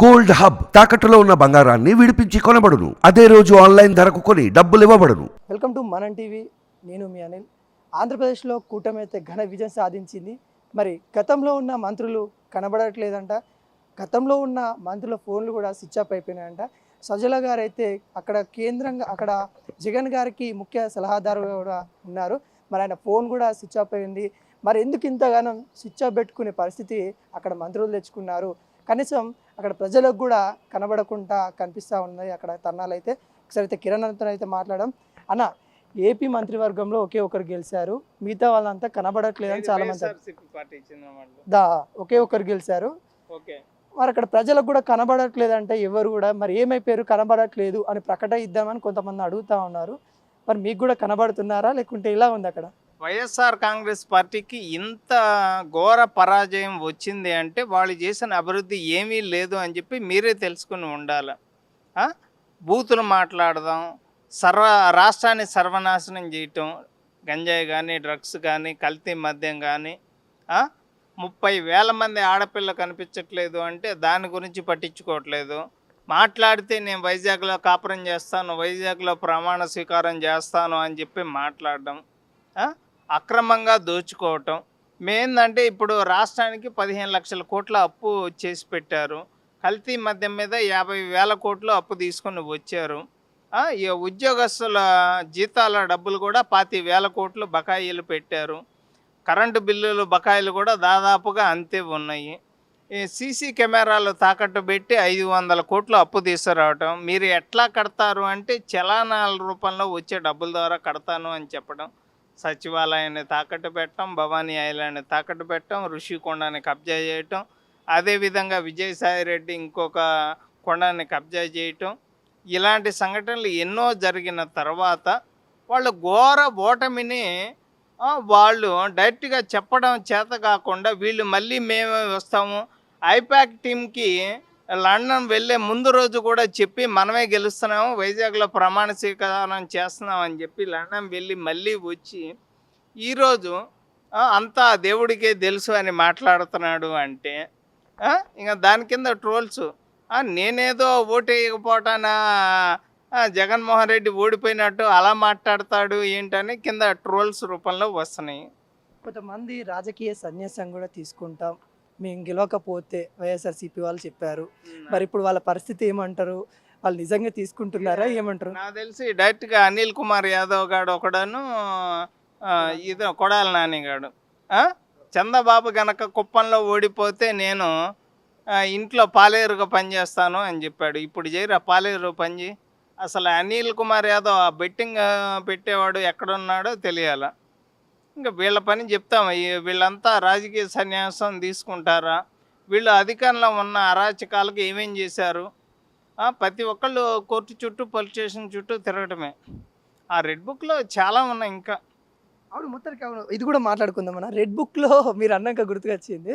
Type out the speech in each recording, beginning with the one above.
Gold hub తాకట్టులో ఉన్న బంగారాన్ని విడిపించి కొనబడును. అదే రోజు ఆన్లైన్ ధరకు కొని డబ్బులు ఇవ్వబడును. Welcome to Manam TV. నేను మీ అనిల్. ఆంధ్రప్రదేశ్లో కూటమి అయితే ఘన విజయం సాధించింది. మరి గతంలో ఉన్న మంత్రులు కనబడట్లేదంట. గతంలో ఉన్న మంత్రుల ఫోన్లు కూడా స్విచ్ ఆఫ్ అయిపోయినాయంట. సజల గారు అయితే అక్కడ కేంద్రంగా అక్కడ జగన్ గారికి ముఖ్య సలహాదారుగా కూడా ఉన్నారు. మరి ఆయన ఫోన్ కూడా స్విచ్ ఆఫ్ అయింది. మరి ఎందుకు ఇంతగానం స్విచ్ ఆఫ్ పెట్టుకునే పరిస్థితి అక్కడ మంత్రులు తెచ్చుకున్నారు? కనీసం అక్కడ ప్రజలకు కూడా కనబడకుండా కనిపిస్తూ ఉన్నాయి అక్కడ తరుణాలు అయితే ఒకసారి అయితే కిరణ్ అంతా అయితే మాట్లాడడం అన్న ఏపీ మంత్రివర్గంలో ఒకే ఒకరు గెలిచారు. మిగతా వాళ్ళంతా కనబడట్లేదని చాలా మంది దా ఒకే ఒకరు గెలిచారు. మరి అక్కడ ప్రజలకు కూడా కనబడట్లేదు అంటే ఎవరు కూడా మరి ఏమైపోయారు? కనబడట్లేదు అని ప్రకటన ఇద్దామని కొంతమంది అడుగుతా ఉన్నారు. మరి మీకు కూడా కనబడుతున్నారా? లేకుంటే ఇలా ఉంది అక్కడ? వైఎస్ఆర్ కాంగ్రెస్ పార్టీకి ఇంత ఘోర పరాజయం వచ్చింది అంటే వాళ్ళు చేసిన అభివృద్ధి ఏమీ లేదు అని చెప్పి మీరే తెలుసుకుని ఉండాలి. బూతులు మాట్లాడదాం సర్వ రాష్ట్రాన్ని సర్వనాశనం చేయటం గంజాయి కానీ డ్రగ్స్ కానీ కల్తీ మద్యం కానీ ముప్పై వేల మంది ఆడపిల్ల కనిపించట్లేదు అంటే దాని గురించి పట్టించుకోవట్లేదు. మాట్లాడితే నేను వైజాగ్లో కాపురం చేస్తాను వైజాగ్లో ప్రమాణ స్వీకారం చేస్తాను అని చెప్పి మాట్లాడడం అక్రమంగా దోచుకోవటం. మేందంటే ఇప్పుడు రాష్ట్రానికి పదిహేను లక్షల కోట్ల అప్పు చేసి పెట్టారు. కల్తీ మద్యం మీద యాభై వేల కోట్లు అప్పు తీసుకొని వచ్చారు. ఈ ఉద్యోగస్తుల జీతాల డబ్బులు కూడా పాతి వేల కోట్లు బకాయిలు పెట్టారు. కరెంటు బిల్లులు బకాయిలు కూడా దాదాపుగా అంతే ఉన్నాయి. ఈ సీసీ కెమెరాలు తాకట్టు పెట్టి ఐదు వందల కోట్లు అప్పు తీసుకురావటం. మీరు ఎట్లా కడతారు అంటే చలానాల రూపంలో వచ్చే డబ్బుల ద్వారా కడతాను అని చెప్పడం. సచివాలయాన్ని తాకట్టు పెట్టడం భవానీ ఐలాండ్ని తాకట్టు పెట్టడం ఋషికొండని కబ్జా చేయటం అదేవిధంగా విజయసాయి రెడ్డి ఇంకొక కొండని కబ్జా చేయటం. ఇలాంటి సంఘటనలు ఎన్నో జరిగిన తర్వాత వాళ్ళు ఘోర ఓటమిని వాళ్ళు డైరెక్ట్గా చెప్పడం చేత కాకుండా వీళ్ళు మళ్ళీ మేమే వస్తాము. ఐపాక్ టీంకి లండన్ వెళ్ళే ముందు రోజు కూడా చెప్పి మనమే గెలుస్తున్నాము వైజాగ్లో ప్రమాణ స్వీకారం చేస్తున్నాం అని చెప్పి లండన్ వెళ్ళి మళ్ళీ వచ్చి ఈరోజు అంతా దేవుడికే తెలుసు అని మాట్లాడుతున్నాడు అంటే ఇంకా దాని కింద ట్రోల్స్ నేనేదో ఓటు జగన్మోహన్ రెడ్డి ఓడిపోయినట్టు అలా మాట్లాడతాడు ఏంటని కింద ట్రోల్స్ రూపంలో వస్తున్నాయి. కొంతమంది రాజకీయ సన్యాసం కూడా తీసుకుంటాం. మేము గెలవకపోతే వైఎస్ఆర్సీపీ వాళ్ళు చెప్పారు. మరి ఇప్పుడు వాళ్ళ పరిస్థితి ఏమంటారు? వాళ్ళు నిజంగా తీసుకుంటున్నారా? ఏమంటారు? నాకు తెలిసి డైరెక్ట్గా అనిల్ కుమార్ యాదవ్ గాడు ఒకడను ఆ, ఇది కొడాల నాని గాడు. ఆ? చంద్రబాబు గనక కుప్పంలో ఓడిపోతే నేను ఆ, ఇంట్లో పాలేరుగా పనిచేస్తాను అని చెప్పాడు. ఇప్పుడు చేయరా పాలేరు పని అసలు అనిల్ కుమార్ యాదవ్ ఆ బెట్టింగ్ ఆ, పెట్టేవాడు ఎక్కడున్నాడో తెలియాల. ఇంకా వీళ్ళ పని చెప్తాం. అయ్యి వీళ్ళంతా రాజకీయ సన్యాసం తీసుకుంటారా? వీళ్ళు అధికారంలో ఉన్న అరాచకాలకు ఏమేం చేశారు? ప్రతి ఒక్కళ్ళు కోర్టు చుట్టూ పోలీస్ స్టేషన్ చుట్టూ తిరగటమే. ఆ రెడ్ బుక్లో చాలా ఉన్నాయి ఇంకా. అవును మొత్తానికి అవును. ఇది కూడా మాట్లాడుకుందాం మన రెడ్ బుక్లో మీరు అన్నాక గుర్తుకొచ్చింది.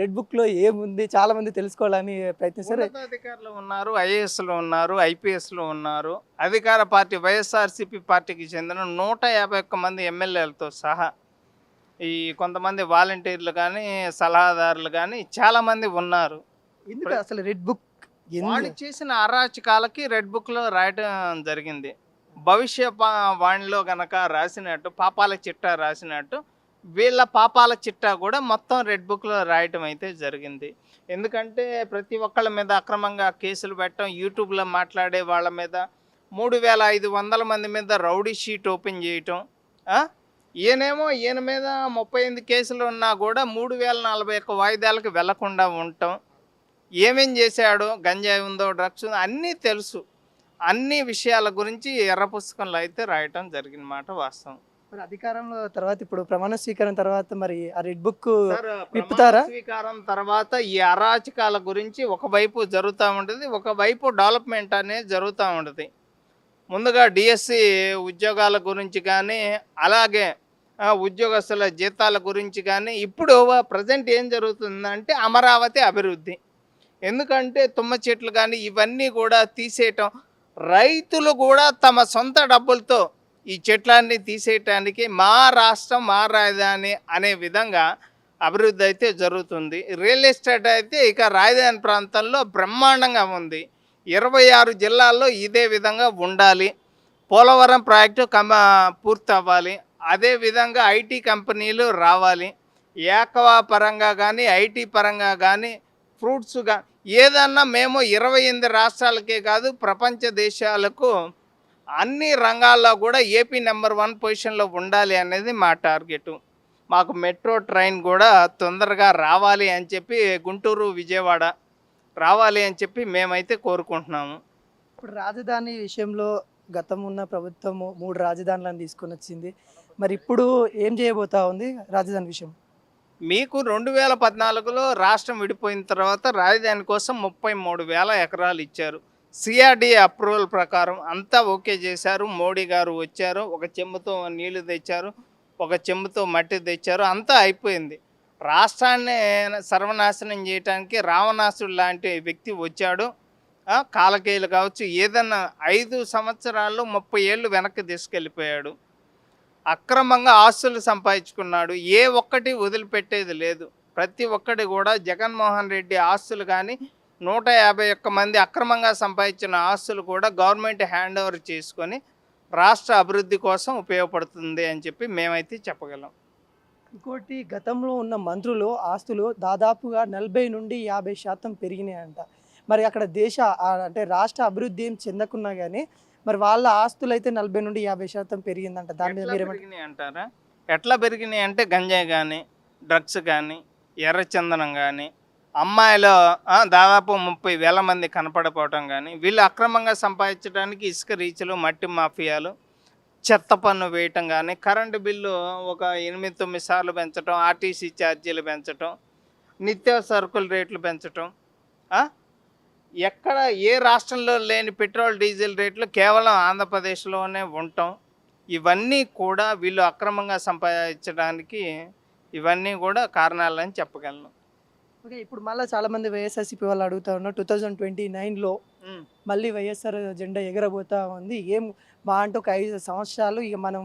రెడ్ బుక్లో ఏముంది? చాలా మంది తెలుసుకోవాలని ప్రయత్నిస్తారు. ఉన్నతాధికారులు ఉన్నారు ఐఏఎస్లు ఉన్నారు ఐపీఎస్లు ఉన్నారు. అధికార పార్టీ వైఎస్ఆర్సీపీ పార్టీకి చెందిన నూట యాభై ఒక్క మంది ఎమ్మెల్యేలతో సహా ఈ కొంతమంది వాలంటీర్లు కానీ సలహాదారులు కానీ చాలామంది ఉన్నారు. అసలు రెడ్ బుక్ వాళ్ళు చేసిన అరాచకాలకి రెడ్ బుక్లో రాయడం జరిగింది. భవిష్య వాణిలో కనుక రాసినట్టు పాపాల చిట్టా రాసినట్టు వీళ్ళ పాపాల చిట్టా కూడా మొత్తం రెడ్ బుక్లో రాయటం అయితే జరిగింది. ఎందుకంటే ప్రతి ఒక్కళ్ళ మీద అక్రమంగా కేసులు పెట్టడం యూట్యూబ్లో మాట్లాడే వాళ్ళ మీద మూడు వేల ఐదు వందల మంది మీద రౌడీ షీట్ ఓపెన్ చేయటం ఈయనేమో ఈయన మీద ముప్పై ఎనిమిది కేసులు ఉన్నా కూడా మూడు వేల నలభై ఒక్క వాయిదాలకు వెళ్ళకుండా ఉండటం ఏమేం చేశాడో గంజాయి ఉందో డ్రగ్స్ ఉందో అన్నీ తెలుసు. అన్ని విషయాల గురించి ఎర్ర పుస్తకంలో అయితే రాయటం జరిగిన మాట వాస్తవం. మరి అధికారంలో తర్వాత ఇప్పుడు ప్రమాణ స్వీకారం తర్వాత మరి ఆ రెడ్ బుక్ విప్పుతారా? స్వీకారం తర్వాత ఈ అరాచకాల గురించి ఒకవైపు జరుగుతూ ఉంటుంది ఒకవైపు డెవలప్మెంట్ అనేది జరుగుతూ ఉంటుంది. ముందుగా డిఎస్సి ఉద్యోగాల గురించి కానీ అలాగే ఉద్యోగస్తుల జీతాల గురించి కానీ ఇప్పుడు ప్రజెంట్ ఏం జరుగుతుందంటే అమరావతి అభివృద్ధి. ఎందుకంటే తుమ్మ చెట్లు కానీ ఇవన్నీ కూడా తీసేయటం రైతులు కూడా తమ సొంత డబ్బులతో ఈ చెట్లన్నీ తీసేయటానికి మా రాష్ట్రం మా రాజధాని అనే విధంగా అభివృద్ధి అయితే జరుగుతుంది. రియల్ ఎస్టేట్ అయితే ఇక రాజధాని ప్రాంతంలో బ్రహ్మాండంగా ఉంది. ఇరవై ఆరు జిల్లాల్లో ఇదే విధంగా ఉండాలి. పోలవరం ప్రాజెక్టు కమ పూర్తి అవ్వాలి అదేవిధంగా ఐటీ కంపెనీలు రావాలి. ఏకవా పరంగా కానీ ఐటీ పరంగా కానీ ఫ్రూట్స్గా ఏదన్నా మేము ఇరవై ఎనిమిది రాష్ట్రాలకే కాదు ప్రపంచ దేశాలకు అన్ని రంగాల్లో కూడా ఏపీ నెంబర్ వన్ పొజిషన్లో ఉండాలి అనేది మా టార్గెట్. మాకు మెట్రో ట్రైన్ కూడా తొందరగా రావాలి అని చెప్పి గుంటూరు విజయవాడ రావాలి అని చెప్పి మేమైతే కోరుకుంటున్నాము. ఇప్పుడు రాజధాని విషయంలో గతం ఉన్న ప్రభుత్వము మూడు రాజధానులను తీసుకొని వచ్చింది మరి ఇప్పుడు ఏం చేయబోతా ఉంది రాజధాని విషయం? మీకు రెండు వేల పద్నాలుగులో రాష్ట్రం విడిపోయిన తర్వాత రాజధాని కోసం ముప్పై మూడు వేల ఎకరాలు ఇచ్చారు. సిఆర్డీఏ అప్రూవల్ ప్రకారం అంతా ఓకే చేశారు. మోడీ గారు వచ్చారు. ఒక చెంబుతో నీళ్ళు తెచ్చారు. ఒక చెంబుతో మట్టి తెచ్చారు. అంతా అయిపోయింది. రాష్ట్రాన్ని సర్వనాశనం చేయడానికి రావణాసుడు లాంటి వ్యక్తి వచ్చాడు. కాలకేయులు కావచ్చు. ఏదన్నా ఐదు సంవత్సరాల్లో ముప్పై ఏళ్ళు వెనక్కి తీసుకెళ్ళిపోయాడు. అక్రమంగా ఆస్తులు సంపాదించుకున్నాడు. ఏ ఒక్కటి వదిలిపెట్టేది లేదు. ప్రతి ఒక్కటి కూడా జగన్మోహన్ రెడ్డి ఆస్తులు కానీ నూట యాభై ఒక్క మంది అక్రమంగా సంపాదించిన ఆస్తులు కూడా గవర్నమెంట్ హ్యాండ్ ఓవర్ చేసుకొని రాష్ట్ర అభివృద్ధి కోసం ఉపయోగపడుతుంది అని చెప్పి మేమైతే చెప్పగలం. ఇంకోటి గతంలో ఉన్న మంత్రులు ఆస్తులు దాదాపుగా నలభై నుండి యాభై శాతం పెరిగినాయంట. మరి అక్కడ దేశ అంటే రాష్ట్ర అభివృద్ధి ఏం చెందకున్నా కానీ మరి వాళ్ళ ఆస్తులు అయితే నలభై నుండి యాభై శాతం పెరిగిందంట. దాని మీద పెరిగినాయి అంటారా? ఎట్లా పెరిగినాయి అంటే గంజాయి కానీ డ్రగ్స్ కానీ ఎర్రచందనం కానీ అమ్మాయిలు దాదాపు ముప్పై వేల మంది కనపడపోవటం కానీ వీళ్ళు అక్రమంగా సంపాదించడానికి ఇసుక రీచులు మట్టి మాఫియాలు చెత్త పన్ను వేయటం కానీ కరెంటు బిల్లు ఒక ఎనిమిది తొమ్మిది సార్లు పెంచటం ఆర్టీసీ ఛార్జీలు పెంచటం నిత్యావసర సరుకుల రేట్లు పెంచటం ఆ? ఎక్కడ ఏ రాష్ట్రంలో లేని పెట్రోల్ డీజిల్ రేట్లు కేవలం ఆంధ్రప్రదేశ్లోనే ఉండటం. ఇవన్నీ కూడా వీళ్ళు అక్రమంగా సంపాదించడానికి ఇవన్నీ కూడా కారణాలని చెప్పగలను. ఓకే ఇప్పుడు మళ్ళీ చాలా మంది వైఎస్ఆర్సీపీ వాళ్ళు అడుగుతా ఉన్నారు టూ థౌజండ్ ట్వంటీ నైన్లో మళ్ళీ వైఎస్ఆర్ జెండా ఎగరబోతా ఉంది. ఏం మా అంటే ఒక ఐదు సంవత్సరాలు ఇక మనం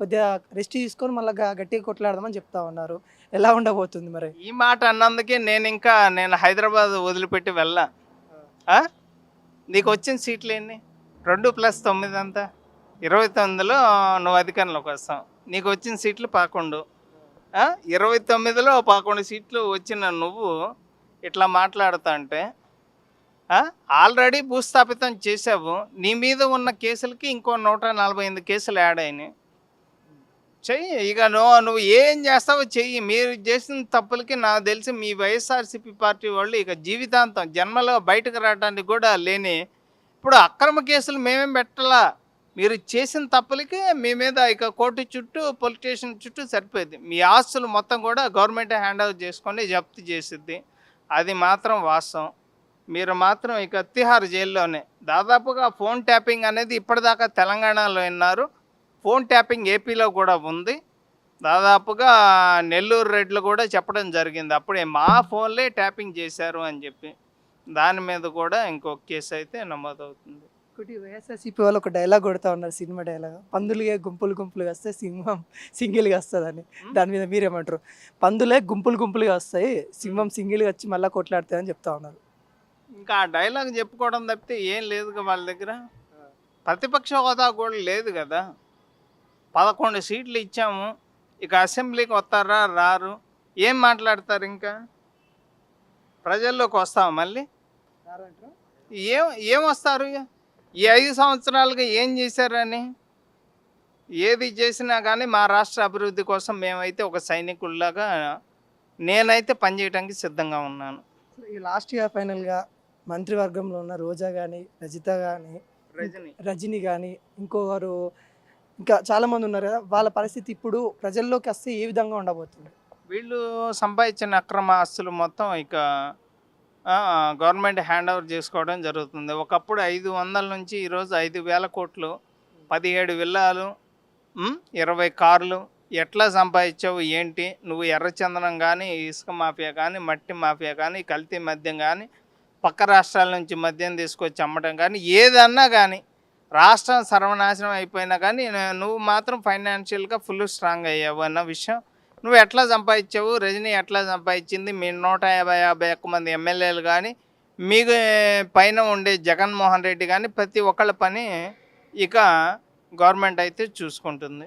కొద్దిగా రెస్ట్ తీసుకొని మళ్ళీ గట్టిగా కొట్లాడదామని చెప్తా ఉన్నారు. ఎలా ఉండబోతుంది మరి? ఈ మాట అన్నందుకే నేను ఇంకా నేను హైదరాబాద్ వదిలిపెట్టి వెళ్ళా? నీకు వచ్చిన సీట్లు ఎన్ని రెండు ప్లస్ తొమ్మిది అంతా ఇరవై తొమ్మిదిలో నువ్వు అధికారంలోకి వస్తావు. నీకు వచ్చిన సీట్లు పదకొండు. ఇరవై తొమ్మిదిలో పదకొండు సీట్లు వచ్చిన నువ్వు ఇట్లా మాట్లాడుతా అంటే ఆల్రెడీ భూస్థాపితం చేసావు నీ మీద ఉన్న కేసులకి ఇంకో నూట నలభై ఎనిమిది కేసులు యాడ్ అయినాయి. చెయ్యి. ఇక నువ్వు నువ్వు ఏం చేస్తావో చెయ్యి. మీరు చేసిన తప్పులకి నాకు తెలిసి మీ వైఎస్ఆర్సీపీ పార్టీ వాళ్ళు ఇక జీవితాంతం జన్మలో బయటకు రావడానికి కూడా లేని ఇప్పుడు అక్రమ కేసులు మేమేం పెట్టాలా? మీరు చేసిన తప్పులకి మీ మీద ఇక కోర్టు చుట్టూ పోలీస్ స్టేషన్ చుట్టూ సరిపోయింది. మీ ఆస్తులు మొత్తం కూడా గవర్నమెంట్ హ్యాండ్ ఓవర్ చేసుకొని జప్తు చేసిద్ది. అది మాత్రం వాస్తవం. మీరు మాత్రం ఇక తిహార్ జైల్లోనే. దాదాపుగా ఫోన్ ట్యాపింగ్ అనేది ఇప్పటిదాకా తెలంగాణలో విన్నారు. ఫోన్ ట్యాపింగ్ ఏపీలో కూడా ఉంది. దాదాపుగా నెల్లూరు రెడ్లు కూడా చెప్పడం జరిగింది. అప్పుడే మా ఫోన్లే ట్యాపింగ్ చేశారు అని చెప్పి దాని మీద కూడా ఇంకొక కేసు అయితే నమోదవుతుంది. ఒకటి వైఎస్ఆర్సీపీ వాళ్ళు ఒక డైలాగ్ కొడతా ఉన్నారు సినిమా డైలాగ్. పందులుగా గుంపులు గుంపులుగా వస్తే సింహం సింగిల్గా వస్తుందని. దాని మీద మీరేమంటారు? పందులే గుంపులు గుంపులుగా వస్తాయి సింహం సింగిల్గా వచ్చి మళ్ళీ కొట్లాడుతాయని చెప్తా ఉన్నారు. ఇంకా ఆ డైలాగ్ చెప్పుకోవడం తప్పితే ఏం లేదుగా వాళ్ళ దగ్గర. ప్రతిపక్ష హోదా కూడా లేదు కదా. పదకొండు సీట్లు ఇచ్చాము. ఇక అసెంబ్లీకి వస్తారా? రారు. ఏం మాట్లాడతారు ఇంకా? ప్రజల్లోకి వస్తావా మళ్ళీ? ఏం ఏం వస్తారు ఇక? ఈ ఐదు సంవత్సరాలుగా ఏం చేశారని? ఏది చేసినా కానీ మా రాష్ట్ర అభివృద్ధి కోసం మేమైతే ఒక సైనికుల్లాగా నేనైతే పనిచేయడానికి సిద్ధంగా ఉన్నాను. ఈ లాస్ట్ ఇయర్ ఫైనల్గా మంత్రివర్గంలో ఉన్న రోజా కానీ రజిత కానీ రజని. రజని కానీ ఇంకొకరు ఇంకా చాలా మంది ఉన్నారు కదా వాళ్ళ పరిస్థితి ఇప్పుడు ప్రజల్లోకి వస్తే ఏ విధంగా ఉండబోతుంది? వీళ్ళు సంపాదించిన అక్రమ ఆస్తులు మొత్తం ఇక గవర్నమెంట్ హ్యాండ్ ఓవర్ చేసుకోవడం జరుగుతుంది. ఒకప్పుడు ఐదు వందల నుంచి ఈరోజు ఐదు వేల కోట్లు పదిహేడు విల్లాలు ఇరవై కార్లు ఎట్లా సంపాదించావు ఏంటి నువ్వు ఎర్రచందనం కానీ ఇసుక మాఫియా కానీ మట్టి మాఫియా కానీ కల్తీ మద్యం కానీ పక్క రాష్ట్రాల నుంచి మద్యం తీసుకొచ్చి అమ్మటం కానీ ఏదన్నా కానీ రాష్ట్రం సర్వనాశనం అయిపోయినా కానీ నువ్వు మాత్రం ఫైనాన్షియల్గా ఫుల్ స్ట్రాంగ్ అయ్యావు అన్న విషయం. నువ్వు ఎట్లా సంపాదించావు? రజనీ ఎట్లా సంపాదించింది? మీ నూట యాభై యాభై ఒక్క మంది ఎమ్మెల్యేలు కానీ మీకు పైన ఉండే జగన్మోహన్ రెడ్డి కానీ ప్రతి ఒక్కళ్ళ పని ఇక గవర్నమెంట్ అయితే చూసుకుంటుంది.